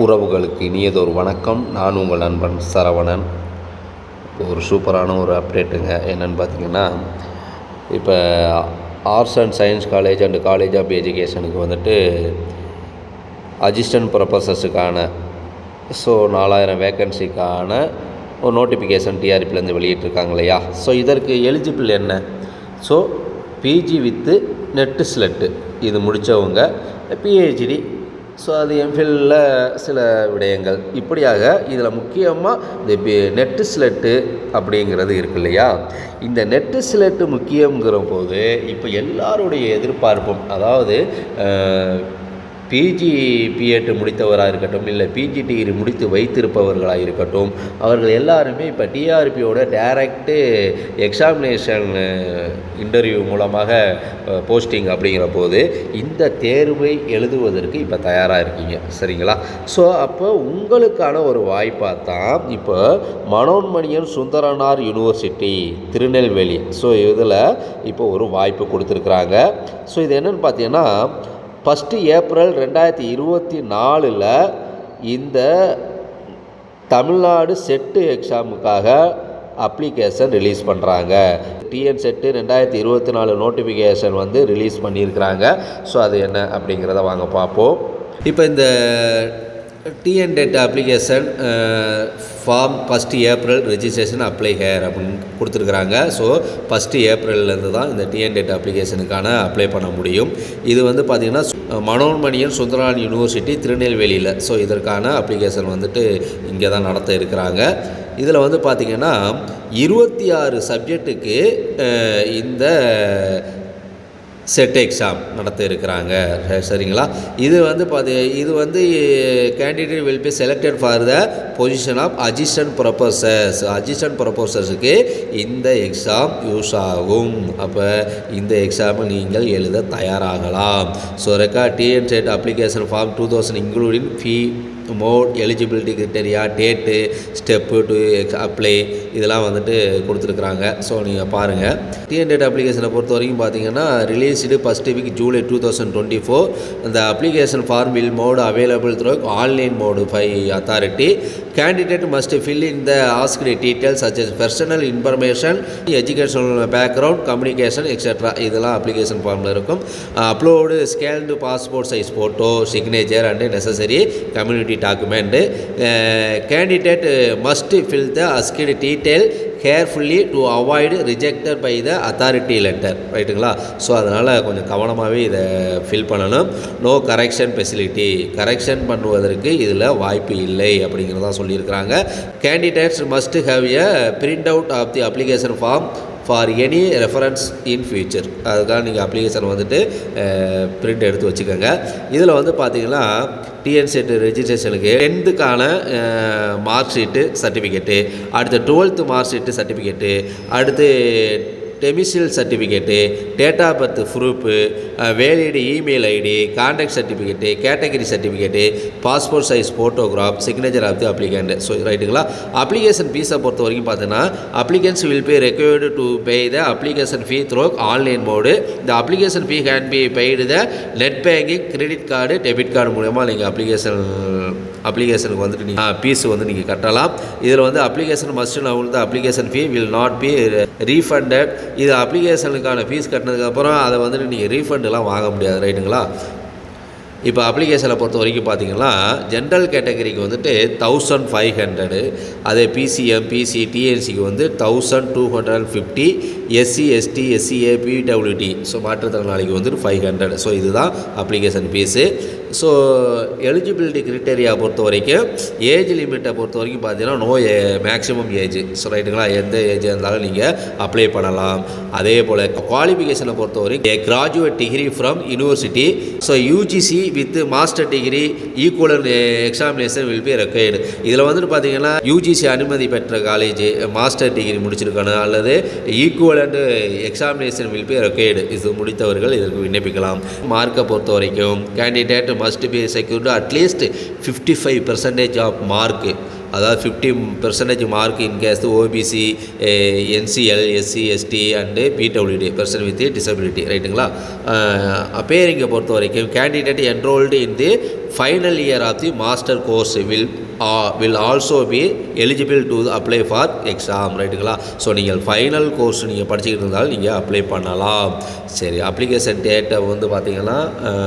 உறவுகளுக்கு இனியதொரு வணக்கம். நான் உங்கள் நண்பன் சரவணன். ஒரு சூப்பரான ஒரு அப்டேட்டுங்க என்னென்னு பார்த்தீங்கன்னா இப்போ arts and science college and college of எஜுகேஷனுக்கு வந்துட்டு அசிஸ்டன்ட் ப்ரொஃபஸர்ஸுக்கான ஸோ நாலாயிரம் வேக்கன்சிக்கான ஒரு நோட்டிஃபிகேஷன் டிஆர்பிலேருந்து வெளியிட்டிருக்காங்க இல்லையா? ஸோ இதற்கு எலிஜிபிள் என்ன? So PG with NET SLET இது முடித்தவங்க பிஹெச்டி ஸோ அது எம்ஃபில்ல சில விடயங்கள். இப்படியாக இதில் முக்கியமாக இந்த பி நெட்டு ஸ்லெட்டு அப்படிங்கிறது இருக்கு இல்லையா? இந்த நெட்டு ஸ்லெட்டு முக்கியங்கிற போது இப்போ எல்லாருடைய எதிர்பார்ப்பும் அதாவது பிஜி பிஎட் முடித்தவராக இருக்கட்டும் இல்லை பிஜி டிகிரி முடித்து வைத்திருப்பவர்களாக இருக்கட்டும் அவர்கள் எல்லாருமே இப்போ டிஆர்பியோட டைரக்டு எக்ஸாமினேஷன் இன்டர்வியூ மூலமாக போஸ்டிங் அப்படிங்கிற போது இந்த தேர்வை எழுதுவதற்கு இப்போ தயாராக இருக்கீங்க. சரிங்களா? ஸோ அப்போ உங்களுக்கான ஒரு வாய்ப்பாக தான் இப்போ மனோன்மணியன் சுந்தரனார் யூனிவர்சிட்டி திருநெல்வேலி. ஸோ இதில் இப்போ ஒரு வாய்ப்பு கொடுத்துருக்குறாங்க. ஸோ இது என்னென்னு பார்த்தீங்கன்னா ஃபஸ்ட்டு ஏப்ரல் ரெண்டாயிரத்தி இருபத்தி நாலில் இந்த தமிழ்நாடு செட்டு எக்ஸாமுக்காக அப்ளிகேஷன் ரிலீஸ் பண்ணுறாங்க டிஎன் செட்டு ரெண்டாயிரத்தி இருபத்தி நாலு நோட்டிஃபிகேஷன் வந்து ரிலீஸ் பண்ணியிருக்கிறாங்க. ஸோ அது என்ன அப்படிங்கிறத வாங்க பார்ப்போம். இப்போ இந்த TN TET application form first April registration apply here அப்படின்னு கொடுத்துருக்குறாங்க. ஸோ ஃபஸ்ட்டு ஏப்ரல்லேருந்து தான் இந்த டிஎன் டெட் அப்ளிகேஷனுக்கான அப்ளை பண்ண முடியும். இது வந்து பார்த்திங்கன்னா மனோன்மணியன் சுந்தரான் யூனிவர்சிட்டி திருநெல்வேலியில். ஸோ இதற்கான அப்ளிகேஷன் வந்துட்டு இங்கே தான் நடத்த இருக்கிறாங்க. இதில் வந்து பார்த்திங்கன்னா இருபத்தி ஆறு சப்ஜெக்ட்டுக்கு uh, இந்த செட் எக்ஸாம் நடத்த இருக்கிறாங்க. சரிங்களா? இது வந்து பார்த்து இது வந்து candidate will be selected for the position of assistant professors assistant ப்ரொஃபஸர்ஸுக்கு இந்த எக்ஸாம் யூஸ் ஆகும். அப்போ இந்த எக்ஸாமை நீங்கள் எழுத தயாராகலாம். So ரெக்கா TN SET application form two thousand including fee mode eligibility criteria date step to apply இதெல்லாம் வந்துட்டு கொடுத்துருக்குறாங்க. ஸோ நீங்கள் பாருங்கள் டிஎன்டேட் அப்ளிகேஷனை பொறுத்த வரைக்கும் பார்த்தீங்கன்னா released first week July two thousand twenty four இந்த application form will mode available through online mode by authority candidate must fill in the ask details such as personal information educational background communication etcetera இதெல்லாம் application ஃபார்மில் இருக்கும். Upload scaled passport size photo signature and necessary community document candidate must fill the asked detail carefully to avoid rejected by the authority letter ரைட்டுங்களா so அதனால் கொஞ்சம் கவனமாகவே இதை fill பண்ணணும். No correction facility correction பண்ணுவதற்கு இதில் வாய்ப்பு இல்லை அப்படிங்கிறதான் சொல்லியிருக்கிறாங்க. Candidates must have a print out of the application form for any reference in future அதுக்காக நீங்கள் அப்ளிகேஷன் வந்துட்டு பிரிண்ட் எடுத்து வச்சுக்கோங்க. இதில் வந்து பார்த்தீங்கன்னா டிஎன்செட் ரெஜிஸ்ட்ரேஷனுக்கு டென்த்துக்கான மார்க் ஷீட்டு சர்டிஃபிகேட்டு அடுத்து டுவெல்த்து மார்க் ஷீட்டு சர்டிஃபிகேட்டு அடுத்து domicile certificate date of birth proof valid email ID contact certificate category certificate passport size photograph signature of the applicant so ரைட்டுங்களா அப்ளிகேஷன் ஃபீஸை பொறுத்த வரைக்கும் பார்த்தீங்கன்னா applicants will be required to pay the application fee through online mode இந்த application fee can be paid the net banking credit card debit card மூலயமா நீங்கள் application அப்ளிகேஷனுக்கு வந்துட்டு நீங்கள் ஃபீஸ் வந்து நீங்கள் கட்டலாம். இதில் வந்து application must non application fee will not be refunded இது அப்ளிகேஷனுக்கான ஃபீஸ் கட்டினதுக்கப்புறம் அதை வந்துட்டு நீங்கள் ரீஃபண்டெலாம் வாங்க முடியாது. ரைட்டுங்களா இப்போ அப்ளிகேஷனை பொறுத்த வரைக்கும் பார்த்தீங்கன்னா ஜென்ரல் கேட்டகரிக்கு வந்துட்டு தௌசண்ட் ஃபைவ் ஹண்ட்ரடு அதே பிசிஎம் பிசி டிஎன்சிக்கு வந்து thousand two hundred and fifty SC ST SCA PWD so மாற்றுத்திறனாளிக்கு வந்துட்டு ஃபைவ் ஹண்ட்ரட் ஸோ இதுதான் application fees so eligibility criteria பொறுத்த வரைக்கும் ஏஜ் லிமிட்டை பொறுத்த வரைக்கும் பார்த்தீங்கன்னா நோ மேக்ஸிமம் ஏஜ் ஸோ ரைட்டுங்களா எந்த ஏஜ் இருந்தாலும் நீங்கள் அப்ளை பண்ணலாம். அதே போல் குவாலிஃபிகேஷனை பொறுத்த வரைக்கும் graduate degree from university so UGC with master degree equivalent examination will be required இதில் வந்துட்டு பார்த்தீங்கன்னா யூஜிசி அனுமதி பெற்ற காலேஜ் மாஸ்டர் டிகிரி முடிச்சிருக்கணும். அல்லது and examination will be required இது முடித்தவர்கள் இதற்கு விண்ணப்பிக்கலாம். மார்க்கை பொறுத்த வரைக்கும் candidate must be secured at least fifty five percentage of mark அதாவது fifty percentage mark in case OBC NCL SC ST and PWD person with disability ரைட்டுங்களா அப்பேரிங்கை பொறுத்த வரைக்கும் candidate enrolled in the final year of the master course will will also be eligible to apply for exam ரைட்டுங்களா so நீங்கள் final course நீங்கள் படிச்சுக்கிட்டு இருந்தாலும் நீங்கள் அப்ளை பண்ணலாம். சரி அப்ளிகேஷன் டேட்டை வந்து பார்த்தீங்கன்னா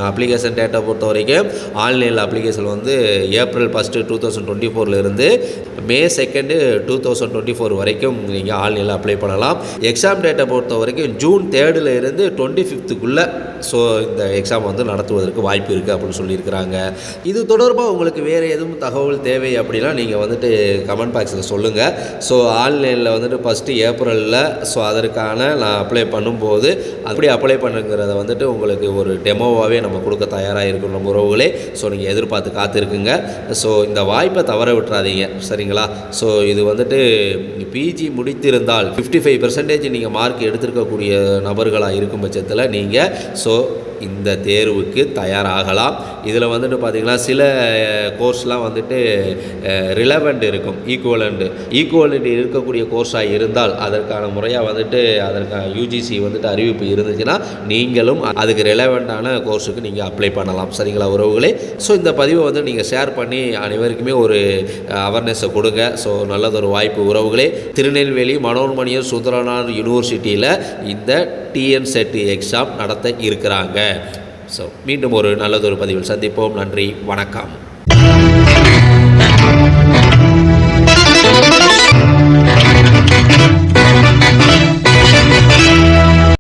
அப்ளிகேஷன் டேட்டை பொறுத்த வரைக்கும் ஆன்லைனில் அப்ளிகேஷன் வந்து April first two thousand twenty ஃபோர்லேருந்து May second two thousand twenty four வரைக்கும் நீங்கள் ஆன்லைனில் அப்ளை பண்ணலாம். எக்ஸாம் டேட்டை பொறுத்த வரைக்கும் ஜூன் தேர்டில் இருந்து டுவெண்ட்டி ஃபிஃப்த்துக்குள்ளே ஸோ இந்த எக்ஸாம் வந்து நடத்துவதற்கு வாய்ப்பு இருக்குது அப்படின்னு சொல்லியிருக்கிறாங்க. இது தொடர்பாக உங்களுக்கு வேறு எதுவும் தகவல் தேவை அப்படின்னா நீங்கள் வந்துட்டு கமெண்ட் பாக்ஸில் சொல்லுங்கள் ஸோ ஆன்லைனில் வந்துட்டு ஃபஸ்ட்டு ஏப்ரலில் ஸோ அதற்கான நான் அப்ளை பண்ணும்போது அப்படி அப்ளை பண்ணுங்கிறத வந்துட்டு உங்களுக்கு ஒரு டெமோவாகவே நம்ம கொடுக்க தயாராக இருக்கிற நம்ம உறவுகளே. ஸோ நீங்கள் எதிர்பார்த்து காத்திருக்குங்க. ஸோ இந்த வாய்ப்பை தவற விட்டுறாதீங்க. சரிங்களா? ஸோ இது வந்துட்டு பிஜி முடித்திருந்தால் ஃபிஃப்டி ஃபைவ் பர்சன்டேஜ் நீங்கள் மார்க் எடுத்திருக்கக்கூடிய நபர்களாக இருக்கும் பட்சத்தில் நீங்கள் ஸோ இந்த தேர்வுக்கு தயாராகலாம். இதில் வந்துட்டு பார்த்திங்கன்னா சில கோர்ஸ்லாம் வந்துட்டு ரிலவெண்ட் இருக்கும் ஈக்குவலண்ட்டு ஈக்குவலண்ட் இருக்கக்கூடிய கோர்ஸாக இருந்தால் அதற்கான முறையாக வந்துட்டு அதற்கான யூஜிசி வந்துட்டு அறிவிப்பு இருந்துச்சுன்னா நீங்களும் அதுக்கு ரிலவெண்ட்டான கோர்ஸுக்கு நீங்கள் அப்ளை பண்ணலாம். சரிங்களா உறவுகளே? ஸோ இந்த பதிவை வந்து நீங்கள் ஷேர் பண்ணி அனைவருக்குமே ஒரு அவேர்னஸை கொடுங்க. ஸோ நல்லதொரு வாய்ப்பு உறவுகளே. திருநெல்வேலி மனோன்மணியர் சுந்தரனார் யூனிவர்சிட்டியில் இந்த டிஎன் செட் எக்ஸாம் நடத்த இருக்கிறாங்க. ஸோ மீண்டும் ஒரு நல்லதொரு பதிவில் சந்திப்போம். நன்றி. வணக்கம்.